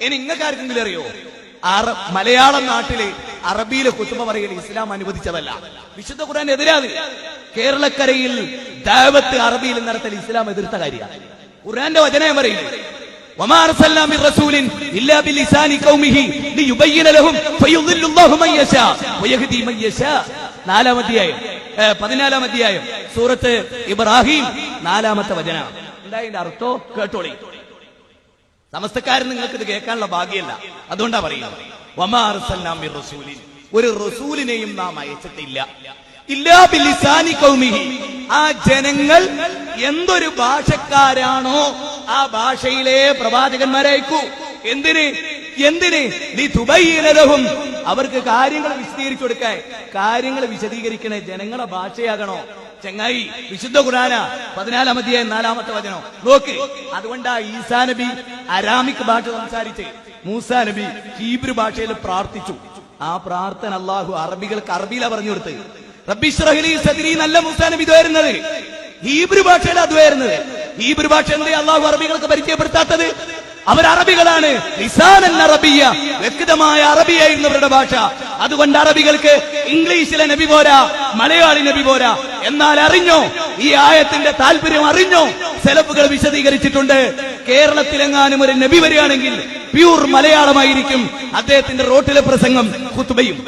ഇനി ഇങ്ങക്കാർക്കെങ്കിലും അറിയോ അറ മലയാളം നാട്ടില് അറബിയിലെ കുത്തുമ പറയൽ ഇസ്ലാം അനുവദിച്ചതല്ല വിശുദ്ധ ഖുർആൻ എതിരാത് കേരളക്കരയിൽ ദാവത്ത് അറബിയിൽ നടത്തൽ ഇസ്ലാം എതിർത്ത കാര്യമാണ് ഖുർആന്റെ വചനം പറയുന്നത് وما أرسلنا من رسول إلا بلسان قومه ليبين لهم فيضل الله من يشاء ويهدي من يشاء നാലാം അധ്യായം ഏ, പതിനാലാം അധ്യായം സൂറത്ത് ഇബ്രാഹിം നാലാമത്തെ വചന എന്താ അർത്ഥോ കേട്ടോളി സമസ്തക്കാരൻ നിങ്ങൾക്ക് ഇത് കേൾക്കാനുള്ള ഭാഗ്യമല്ല. അതുകൊണ്ടാ പറയുന്നത്. വമാ അർസൽനാ മിർ റസൂലിൻ. ഒരു റസൂലിനെയും നാം അയച്ചിട്ടില്ല. ആ ജനങ്ങൾ എന്തൊരു ഭാഷക്കാരാണോ ആ ഭാഷയിലെ പ്രവാചകന്മാരെ അയക്കൂ എന്തിന്? എന്തിന്? നീ ലഹും. അവർക്ക് കാര്യങ്ങൾ വിശദീകരിച്ചു കൊടുക്കാൻ. കാര്യങ്ങൾ വിശദീകരിക്കണേ ജനങ്ങളുടെ ഭാഷയാകണോ? ചെങ്ങായി വിശുദ്ധ ഖുറാന പതിനാലാം അധ്യായം നാലാമത്തെ വചനം. നോക്ക് അതുകൊണ്ടാ ഈസാ നബി അരാമിക് ഭാഷ സംസാരിച്ച്. മൂസാ നബി ഹീബ്രു ഭാഷയിൽ പ്രാർത്ഥിച്ചു. ആ പ്രാർത്ഥന അള്ളാഹു അറബികൾക്ക് അറബിയില പറഞ്ഞു കൊടുത്ത് റബ്ബിഷ്റഹ്ലി നല്ല മൂസാ നബി ഇതുവായിരുന്നത് ഹീബ്രു ഭാഷയിൽ അതുവായിരുന്നത് ഹീബ്രു ഭാഷ എന്തേ അള്ളാഹു അറബികൾക്ക് പരിചയപ്പെടുത്താത്തത്? അവർ അറബികളാണ്. ലിസാനൻ അറബിയ വ്യക്തമായ അറബിയായിരുന്നു അവരുടെ ഭാഷ. അതുകൊണ്ട് അറബികൾക്ക് ഇംഗ്ലീഷിലെ നബി പോരാ. മലയാളി നബി പോരാ. എന്നാൽ അറിഞ്ഞോ? ഈ ആയത്തിന്റെ താല്പര്യം അറിഞ്ഞോ? സെലഫുകൾ വിശദീകരിച്ചിട്ടുണ്ട്. കേരളത്തിലെങ്ങാനും ഒരു നബി വരികയാണെങ്കിൽ പ്യൂർ മലയാളമായിരിക്കും അദ്ദേഹത്തിന്റെ റോട്ടിലെ പ്രസംഗം കുത്തുബയും